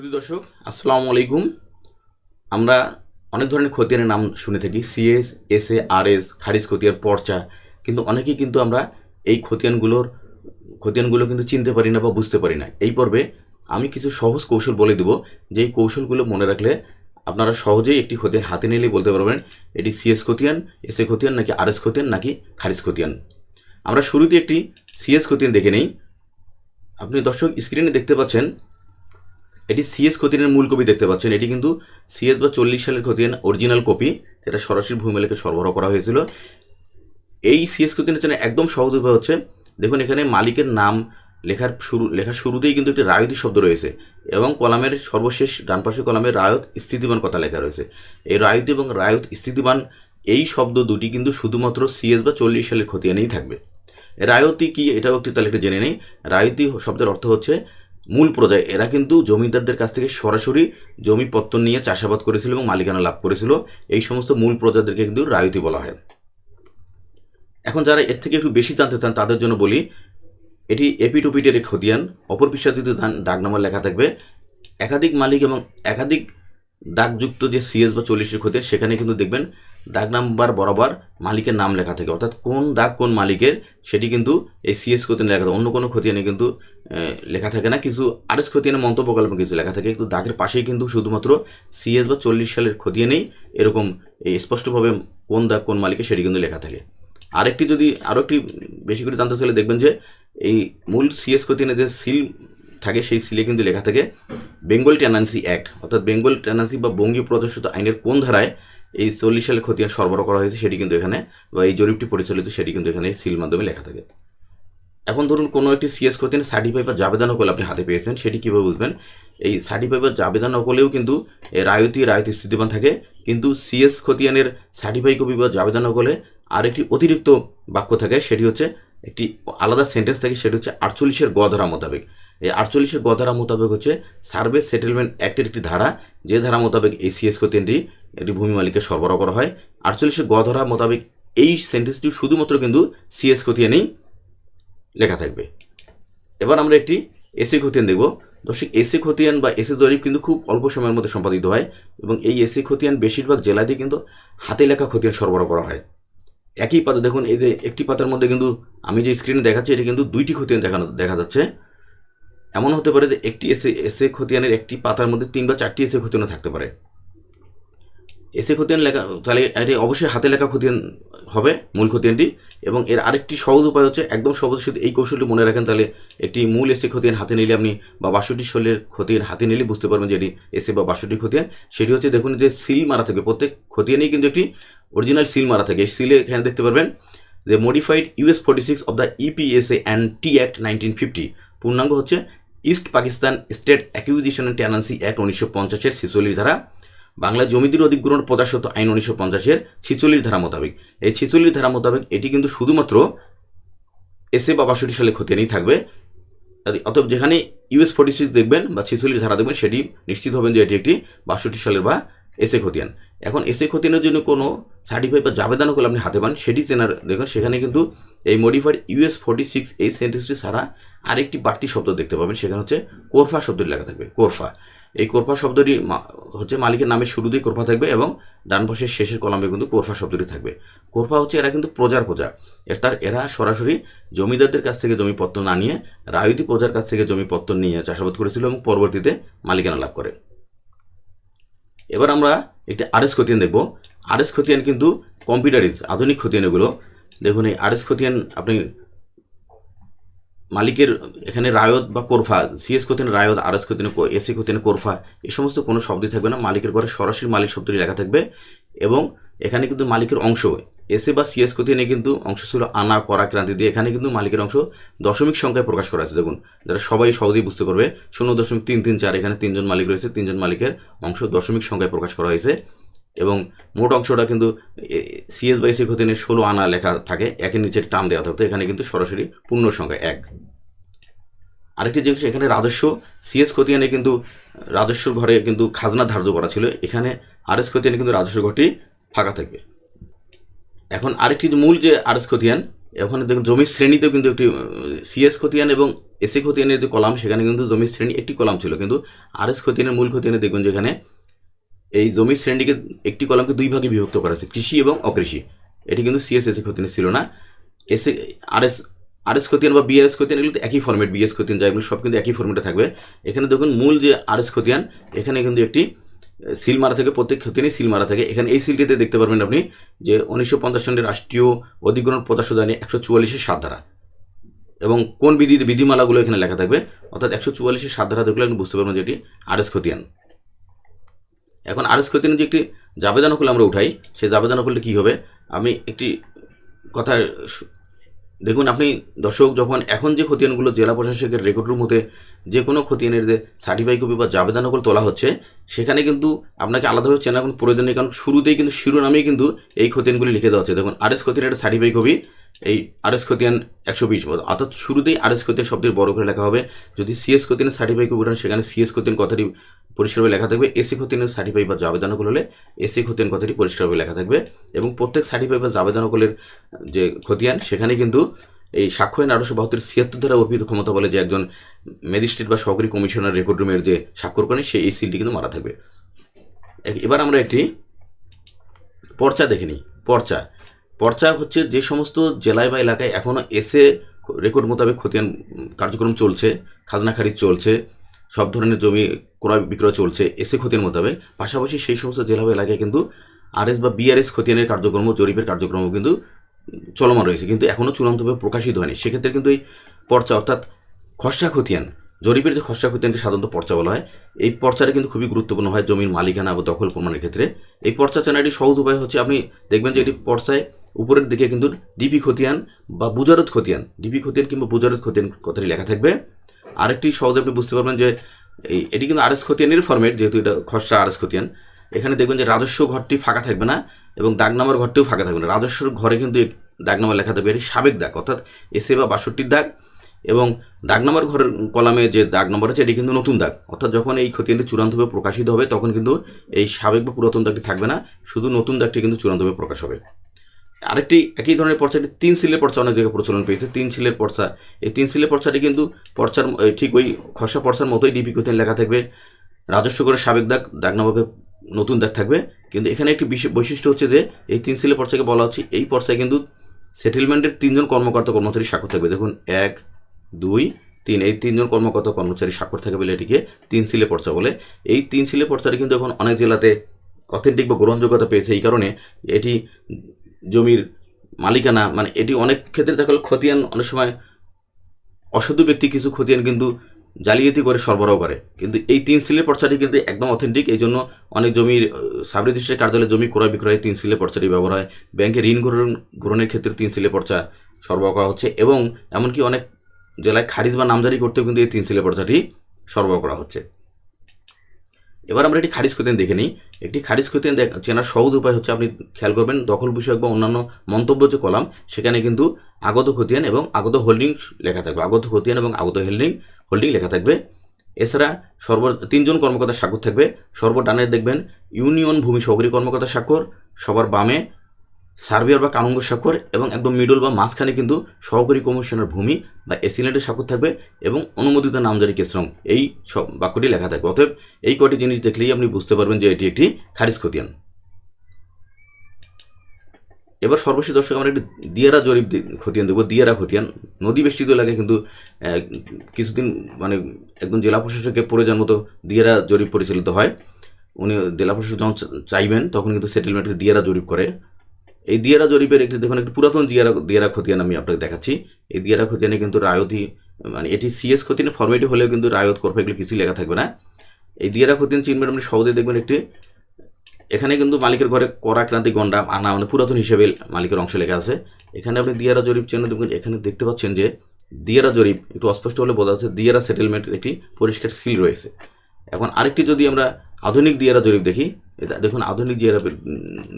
সুধী দর্শক, আসসালামু আলাইকুম। আমরা অনেক ধরনের খতিয়ানের নাম শুনে থাকি CS S A R S খারিজ খতিয়ান, পর্চা। কিন্তু অনেকেই কিন্তু আমরা এই খতিয়ানগুলোর, খতিয়ানগুলো কিন্তু চিনতে পারি না বা বুঝতে পারি না। এই পর্বে আমি কিছু সহজ কৌশল বলে দেব, যেই কৌশলগুলো মনে রাখলে আপনারা সহজেই একটি খতিয়ান হাতে নিলেই বলতে পারবেন, এটি সিএস খতিয়ান এস এ খতিয়ান, নাকি আর এস খতিয়ান, নাকি খারিজ খতিয়ান। আমরা শুরুতে একটি সিএস খতিয়ান দেখে নেই। আপনি দর্শক স্ক্রিনে দেখতে পাচ্ছেন এটি সিএস খতিয়ানের মূল কপি দেখতে পাচ্ছেন। এটি কিন্তু সিএস বা চল্লিশ সালের খতিয়ান অরিজিনাল কপি যেটা সরাসরি ভূমিলেকে সরবরাহ করা হয়েছিল। এই সিএস খতিয়ানের জন্য একদম সহজ উপায় হচ্ছে, দেখুন এখানে মালিকের নাম লেখার শুরু, লেখার শুরুতেই কিন্তু একটি রায়তি শব্দ রয়েছে এবং কলামের সর্বশেষ ডান পাশে কলামে রায়ত স্থিতিবান কথা লেখা রয়েছে। এই রায়ত এবং রায়ত স্থিতিবান এই শব্দ দুটি কিন্তু শুধুমাত্র সিএস বা চল্লিশ সালের খতিয়ানেই থাকবে। রায়তি কি? এটাও একটু তাহলে একটু জেনে নেই। রায়তি শব্দের অর্থ হচ্ছে মূল প্রজায় এরা কিন্তু জমিদারদের কাছ থেকে সরাসরি জমি পত্তন নিয়ে চাষাবাদ করেছিল এবং মালিকানা লাভ করেছিল। এই সমস্ত মূল প্রজাদেরকে কিন্তু রায়তি বলা হয়। এখন যারা এর থেকে একটু বেশি জানতে চান, তাদের জন্য বলি, এটি এপিটোপিটের এক খতিয়ান। অপর পৃষ্ঠা যদি দাগ নাম্বার লেখা থাকবে, একাধিক মালিক এবং একাধিক দাগযুক্ত যে সিএস বা চল্লিশের খতিয়ান, সেখানে কিন্তু দেখবেন দাগ নাম্বার বরাবর মালিকের নাম লেখা থাকে। অর্থাৎ কোন দাগ কোন মালিকের, সেটি কিন্তু এই সিএস খতিয়ানে লেখা থাকে। অন্য কোনো খতিয়ানে কিন্তু লেখা থাকে না, কিছু আরএস খতিয়ানে মন্তব্য কলমে কিছু লেখা থাকে, কিন্তু দাগের পাশেই কিন্তু শুধুমাত্র সিএস বা চল্লিশ সালের খতিয়ানেই এরকম স্পষ্টভাবে কোন দাগ, কোন মালিকে সেটি কিন্তু লেখা থাকে। আরেকটি যদি আরও একটি বেশি করে জানতে চাইলে দেখবেন যে, এই মূল সিএস খতিয়ানে যে সিল থাকে, সেই সিলে কিন্তু লেখা থাকে বেঙ্গল টেনান্সি অ্যাক্ট অর্থাৎ বেঙ্গল টেনান্সি বা বঙ্গীয় প্রদর্শিত আইনের কোন ধারায় এই চল্লিশ সালের খতিয়ান সরবরাহ করা হয়েছে, সেটি কিন্তু এখানে, বা এই জরিপটি পরিচালিত, সেটি কিন্তু এখানে সিল মাধ্যমে লেখা থাকে। এখন ধরুন কোনো একটি সিএস খতিয়ান সার্টিফাই বা জাবেদা নকল আপনি হাতে পেয়েছেন, সেটি কীভাবে বুঝবেন? এই সার্টিফাই বা জাবেদা নকলেও কিন্তু রায়তি রায়তি স্থিতিবান থাকে, কিন্তু সিএস খতিয়ানের সার্টিফাই কপি বা জাবেদা নকলে আরেকটি অতিরিক্ত বাক্য থাকে, সেটি হচ্ছে একটি আলাদা সেন্টেন্স থাকে, সেটি হচ্ছে আটচল্লিশের গ ধারা মোতাবেক। এই আটচল্লিশের গ ধারা মোতাবেক হচ্ছে সার্ভে সেটেলমেন্ট অ্যাক্টের একটি ধারা, যে ধারা মোতাবেক এই সিএস খতিয়ানটি একটি ভূমি মালিককে সরবরাহ করা হয়। আটচল্লিশের গ ধারা মোতাবেক এই সেন্টেন্সটি শুধুমাত্র কিন্তু সিএস খতিয়ানেই লেখা থাকবে। এবার আমরা একটি এসি খতিয়ান দেখব। দর্শক এসি খতিয়ান বা এসি জরিপ কিন্তু খুব অল্প সময়ের মধ্যে সম্পাদিত হয় এবং এই এসি খতিয়ান বেশিরভাগ জেলাতে কিন্তু হাতে লেখা খতিয়ান সরবরাহ করা হয়। একই পাতা, দেখুন, এই যে একটি পাতার মধ্যে কিন্তু আমি যে স্ক্রিনে দেখাচ্ছি, এটি কিন্তু দুইটি খতিয়ান দেখানো, দেখা যাচ্ছে। এমন হতে পারে যে একটি এসে এসে খতিয়ানের একটি পাতার মধ্যে তিন বা চারটি এসে খতিয়ানও থাকতে পারে। এসে খতিয়ান লেখা, তাহলে এটি অবশ্যই হাতে লেখা খতিয়ান হবে, মূল খতিয়ানটি এবং এর আরেকটি সহজ উপায় হচ্ছে, একদম সহজ যদি এই কৌশলটি মনে রাখেন, তাহলে একটি মূল এসে খতিয়ান হাতে নিলে আপনি বা বাষট্টি শৈলের খতিয়ান হাতে নিলে বুঝতে পারবেন যে এটি এসে বা বাষট্টি খতিয়ান সেটি হচ্ছে দেখুন যে সিল মারা থাকে, প্রত্যেক খতিয়ানেই কিন্তু একটি অরিজিনাল সিল মারা থাকে। সিলে এখানে দেখতে পারবেন যে modified US forty six of the EPSA and T act nineteen fifty পূর্ণাঙ্গ হচ্ছে east Pakistan state acquisition and tenancy act উনিশশো পঞ্চাশের ছিচল্লিশ ধারা। বাংলা জমিদের অধিগ্রহণ প্রজাস্বত্ব আইন উনিশশো পঞ্চাশের ছিচল্লিশ ধারা মোতাবেক। এই ছিচল্লিশ ধারা মোতাবেক এটি কিন্তু শুধুমাত্র এসে বা বাষট্টি সালে খতিয়ানই থাকবে। অতএব যেখানে ইউএস ফোর্টি সিক্স দেখবেন বা ছিচল্লিশ ধারা দেখবেন, সেটি নিশ্চিত হবেন যে এটি একটি বাষট্টি সালের বা এসে খতিয়ান এখন এসে খতিয়ানের জন্য কোনো সার্টিফাই বা জাবেদানো করলে আপনি হাতে পান, সেটি চেনার, দেখুন সেখানে কিন্তু এই মডিফাইড ইউএস ফোর্টি সিক্স এই সেন্টেন্সটি ছাড়া আরেকটি বাড়তি শব্দ দেখতে পাবেন, সেখানে হচ্ছে কোরফা শব্দটি লেখা থাকবে, কোরফা। এই কোরফা শব্দটি হচ্ছে মালিকের নামের শুরুতেই কোরফা থাকবে এবং ডান পাশের শেষের কলামে কিন্তু কোরফা শব্দটি থাকবে। কোরফা হচ্ছে এরা কিন্তু প্রজার প্রজা। এর তার, এরা সরাসরি জমিদারদের কাছ থেকে জমি পত্তন না নিয়ে রায়তি প্রজার কাছ থেকে জমি পত্তন নিয়ে চাষাবাদ করেছিল এবং পরবর্তীতে মালিকানা লাভ করে। এবার আমরা একটি আরএস খতিয়ান দেখব। আরএস খতিয়ান কিন্তু কম্পিউটারিজ আধুনিক খতিয়ান এগুলো। দেখুন এই আরএস খতিয়ান আপনি মালিকের এখানে রায়ত বা কোরফা সিএস খতিয়ান, রায়ত, আরএস খতিয়ানে এসি খতিয়ানে, কোরফা, এই সমস্ত কোনো শব্দই থাকবে না। মালিকের ঘরে সরাসরি মালিক শব্দটি লেখা থাকবে এবং এখানে কিন্তু মালিকের অংশ এসে বা সিএস খতিয়ানে কিন্তু অংশ ছিল আনা, করা, ক্রান্তি দিয়ে। এখানে কিন্তু মালিকের অংশ দশমিক সংখ্যায় প্রকাশ করা আছে। দেখুন, যারা সবাই সহজেই বুঝতে পারবে, শূন্য দশমিক তিন তিন চার, এখানে তিনজন মালিক রয়েছে, তিনজন মালিকের অংশ দশমিক সংখ্যায় প্রকাশ করা হয়েছে। এবং মোট অংশটা কিন্তু সিএস বাই সি খতিয়ানে ষোলো আনা লেখা থাকে একের নিচে টান দেওয়া থাকতো, এখানে কিন্তু সরাসরি পূর্ণ সংখ্যা এক। আরেকটি জিনিস, এখানে রাজস্ব, সিএস খতিয়ানে কিন্তু, রাজস্বর ঘরে কিন্তু খাজনা ধার্য করা ছিল। এখানে আর আরএস খতিয়ানে কিন্তু রাজস্ব ঘরটি ফাঁকা থাকবে এখন আরেকটি মূল যে আরএস খতিয়ান, ওখানে দেখুন জমির শ্রেণীতেও কিন্তু একটি সিএস খতিয়ান এবং এসে খতিয়ানের যে কলাম, সেখানে কিন্তু জমির শ্রেণি একটি কলাম ছিল। কিন্তু আর এস খতিয়ানের মূল খতিয়ানে দেখবেন যেখানে এই জমির শ্রেণীকে একটি কলামকে দুই ভাগে বিভক্ত করা আছে কৃষি এবং অকৃষি। এটি কিন্তু সিএসএসি খতিয়ানে ছিল না। এসে আর এস আর এস খতিয়ান বা বিআরএস খতিয়ান এগুলো একই ফর্মেট বিএস খতিয়ান যা এগুলো সব কিন্তু একই ফর্মেটে থাকবে। এখানে দেখুন মূল যে আর এস খতিয়ান, এখানে কিন্তু একটি সিল মারা থাকে, প্রত্যেক খতিয়ানই সিল মারা থাকে। এখানে এই সিলটিতে দেখতে পারবেন আপনি যে উনিশশো পঞ্চাশ সনের রাষ্ট্রীয় অধিগ্রহণ প্রদাসদানী একশো চুয়াল্লিশের সাত ধারা। এবং কোন বিধি, বিধিমালাগুলো এখানে লেখা থাকবে? অর্থাৎ একশো চুয়াল্লিশের সাত ধারা দেখলে আপনি বুঝতে পারবেন যে এটি আর এস খতিয়ান। এখন আর এস খতিয়ানের যে একটি জাবেদা নকল আমরা উঠাই, সেই জাবেদা নকলটা কী হবে? আমি একটি কথা দেখুন, আপনি দর্শক, যখন এখন যে খতিয়ানগুলো জেলা প্রশাসকের রেকর্ড রুম হতে যে কোনো খতিয়ানের যে সার্টিফাই কপি বা জাবেদা নকল তোলা হচ্ছে, সেখানে কিন্তু আপনাকে আলাদাভাবে চেনা কোনো প্রয়োজন নেই, কারণ শুরুতেই কিন্তু, শিরোনামেই কিন্তু এই খতিয়ানগুলি লিখে দেওয়া হচ্ছে। দেখুন আর এস খতিয়ানের একটা সার্টিফাই কপি এই আর এস খতিয়ান একশো বিশ অর্থাৎ শুরুতেই আর এস খতিয়ান শব্দের বড় করে লেখা হবে। যদি সিএস খতিয়ানের সার্টিফাই কপি সেখানে সিএস খতিয়ান কথাটি পরিষ্কারভাবে লেখা থাকবে, এসি খতিয়ানের সার্টিফাই বা জাবেদা নকল হলে এসি খতিয়ান কথাটি পরিষ্কারভাবে লেখা থাকবে এবং প্রত্যেক সার্টিফাই বা জাবেদা নকলের যে খতিয়ান, সেখানে কিন্তু এই সাক্ষ্য আইন আঠারোশো বাহাত্তর ছিয়াত্তর দ্বারা অর্পিত ক্ষমতা বলে যে একজন ম্যাজিস্ট্রেট বা সহকারী কমিশনার রেকর্ড রুমের যে স্বাক্ষর করেন, সেই এই সিলটি কিন্তু মারা থাকবে। এবার আমরা একটি পর্চা দেখে নিই। পর্চা। পর্চা হচ্ছে যে সমস্ত জেলায় বা এলাকায় এখনও এসে রেকর্ড মোতাবেক খতিয়ান কার্যক্রম চলছে, খাজনা খারিজ চলছে, সব ধরনের জমি ক্রয় বিক্রয় চলছে এসে খতিয়ান মোতাবেক। পাশাপাশি সেই সমস্ত জেলা বা এলাকায় কিন্তু আরএস বা বিআরএস খতিয়ানের কার্যক্রম, জরিপের কার্যক্রম কিন্তু চলমান রয়েছে। কিন্তু এখনও চূড়ান্তভাবে প্রকাশিত হয়নি। সেক্ষেত্রে কিন্তু এই পর্চা অর্থাৎ খসড়া খতিয়ান, জরিপের যে খসড়া খতিয়ানকে সাধারণত পর্চা বলা হয়, এই পর্চাটা কিন্তু খুবই গুরুত্বপূর্ণ হয় জমির মালিকানা বা দখল প্রমাণের ক্ষেত্রে। এই পর্চা চেনাটি সহজ উপায় হচ্ছে আপনি দেখবেন যে এটি পর্চায় উপরের দিকে কিন্তু ডিপি খতিয়ান বা বুজারত খতিয়ান, ডিপি খতিয়ান কিংবা বুজারত খতিয়ান কথাটি লেখা থাকবে। আরেকটি সহজে আপনি বুঝতে পারবেন যে এই, এটি কিন্তু আরএস খতিয়ানের ফর্মেট যেহেতু এটা খসড়া আরএস খতিয়ান এখানে দেখবেন যে রাজস্ব ঘরটি ফাঁকা থাকবে না এবং দাগ দাগনামার ঘরটিও ফাঁকা থাকবে না। রাজস্বর ঘরে কিন্তু এই দাগনামা লেখা থাকবে। এটি সাবেক দাগ, অর্থাৎ এসে বা বাষট্টির দাগ এবং দাগ নম্বর ঘরের কলামে যে দাগ নম্বর আছে, এটি কিন্তু নতুন দাগ। অর্থাৎ যখন এই খতিয়ানটি চূড়ান্তভাবে প্রকাশিত হবে, তখন কিন্তু এই সাবেক বা পুরাতন দাগটি থাকবে না। শুধু নতুন দাগটি কিন্তু চূড়ান্তভাবে প্রকাশ হবে। আরেকটি একই ধরনের পর্চাটি তিন সিলের পর্চা অনেক জায়গায় প্রচলন পেয়েছে, তিন সিলের পর্চা। এই তিন সিলের পর্চাটি কিন্তু পর্চার ঠিক ওই খসড়া পর্চার মতোই ডিপি খতিয়ান লেখা থাকবে। রাজস্ব করে সাবেক দাগ দাগ নম্বরকে নতুন দাগ থাকবে। কিন্তু এখানে একটি বিশেষ বৈশিষ্ট্য হচ্ছে যে এই তিন সিলের পর্চাকে বলা হচ্ছে, এই পর্চায় কিন্তু সেটেলমেন্টের তিনজন কর্মকর্তা কর্মচারী স্বাক্ষর থাকবে। দেখুন, এক, দুই, তিন, এই তিনজন কর্মকর্তা কর্মচারী স্বাক্ষর থাকে বলে এটিকে তিন সিলে পর্চা বলে। এই তিন সিলে পর্চাটি কিন্তু এখন অনেক জেলাতে অথেন্টিক বা গ্রহণযোগ্যতা পেয়েছে। এই কারণে এটি জমির মালিকানা মানে এটি অনেক ক্ষেত্রে দেখা গেলো খতিয়ান অনেক সময় অসাধু ব্যক্তি কিছু খতিয়ান কিন্তু জালিয়াতি করে, সরবরাহ করে। কিন্তু এই তিন সিলের পর্চাটি কিন্তু একদম অথেন্টিক এই জন্য অনেক জমির সাব রেজিস্ট্রি কার্যালয়ে জমি ক্রয় বিক্রয়ে তিন সিলে পর্চাটি ব্যবহার হয়। ব্যাংকে ঋণ গ্রহণ, গ্রহণের ক্ষেত্রে তিন সিলে পর্চা সরবরাহ করা হচ্ছে এবং এমনকি অনেক জেলায় খারিজ বা নামজারি করতেও কিন্তু এই তিন সিলে পর্চাটি সরবরাহ করা হচ্ছে। এবার আমরা একটি খারিজ খতিয়ান দেখে নিই। একটি খারিজ খতিয়ান চেনার সহজ উপায় হচ্ছে আপনি খেয়াল করবেন, দখল বিষয়ক বা অন্যান্য মন্তব্য যে কলাম, সেখানে কিন্তু আগত খতিয়ান এবং আগত হোল্ডিং লেখা থাকবে। আগত খতিয়ান এবং আগত হোল্ডিং হোল্ডিং লেখা থাকবে। এছাড়া সর্ব, তিনজন কর্মকর্তার স্বাক্ষর থাকবে। সর্বডানের দেখবেন, ইউনিয়ন ভূমি সহকারী কর্মকর্তার স্বাক্ষর, সবার বামে সার্ভেয়ার বা কানুঙ্গ স্বাক্ষর এবং একদম মিডল বা মাঝখানে কিন্তু সহকারী কমিশনের ভূমি বা এসিলেন্টের স্বাক্ষর থাকবে এবং অনুমোদিত নামজারি কেসরং এই সব বাক্যটি লেখা থাকবে। অতএব এই কটি জিনিস দেখলেই আপনি বুঝতে পারবেন যে এটি একটি খারিজ খতিয়ান। এবার সর্বশেষ দর্শক, আমরা একটি দিয়ারা জরিপ খতিয়ান দেখব দিয়ারা খতিয়ান। নদী বেষ্টিত এলাকায় কিন্তু কিছুদিন মানে একদম জেলা প্রশাসকের প্রয়োজন মতো দিয়ারা জরিপ পরিচালিত হয়। উনি জেলা প্রশাসক যখন চাইবেন, তখন কিন্তু সেটেলমেন্টের দিয়ারা জরিপ করে। এই দিয়ারা জরিপের একটি দেখুন, একটি পুরাতন দিয়ারা দিয়ারা খতিয়ান আমি আপনাকে দেখাচ্ছি। এই দিয়ারা খতিয়ানে কিন্তু রায়তি মানে এটি সিএস খতিয়ানে ফর্মেটি হলেও কিন্তু রায়ত করফা এগুলো কিছুই লেখা থাকবে না। এই দিয়ারা খতিয়ান চিনবেন আপনি সহজে দেখবেন একটি এখানে কিন্তু মালিকের ঘরে করা ক্রান্তি গন্ডা, আনা মানে পুরাতন হিসেবে মালিকের অংশ লেখা আছে। এখানে আপনি দিয়ারা জরিপ চিহ্ন দেখবেন, এখানে দেখতে পাচ্ছেন যে দিয়ারা জরিপ, একটু অস্পষ্ট হলে বোঝা যাচ্ছে দিয়ারা সেটেলমেন্টের একটি পরিষ্কার সিল রয়েছে। এখন আরেকটি যদি আমরা আধুনিক দিয়ারা জরিপ দেখি দেখুন, আধুনিক দিয়ারা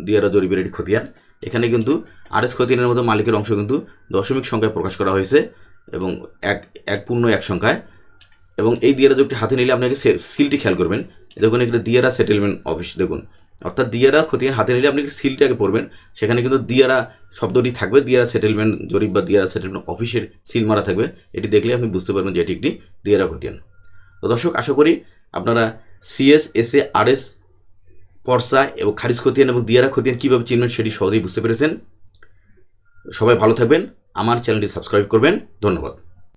দিয়ারা জরিপের একটি খতিয়ান। এখানে কিন্তু আরএস খতিয়ানের মতো মালিকের অংশ কিন্তু দশমিক সংখ্যায় প্রকাশ করা হয়েছে এবং এক এক পূর্ণ এক সংখ্যায়। এবং এই দিয়ারা জরিপটি হাতে নিলে আপনাকে সিলটি খেয়াল করবেন। দেখুন এখানে দিয়ারা সেটেলমেন্ট অফিস দেখুন। অর্থাৎ দিয়ারা খতিয়ান হাতে নিলে আপনি সিলটাকে পড়বেন। সেখানে কিন্তু দিয়ারা শব্দটি থাকবে, দিয়ারা সেটেলমেন্ট জরিপ বা দিয়ারা সেটেলমেন্ট অফিসের সিল মারা থাকবে। এটি দেখলে আপনি বুঝতে পারবেন যে এটি একটি দিয়ারা খতিয়ান। তো দর্শক, আশা করি আপনারা সিএস এসএ আরএস পর্সা এবং খারিজ খতিয়ান এবং দিয়ারা খতিয়ান কীভাবে চিনবেন সেটি সহজেই বুঝতে পেরেছেন। সবাই ভালো থাকবেন। আমার চ্যানেলটি সাবস্ক্রাইব করবেন। ধন্যবাদ।